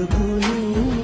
بكوني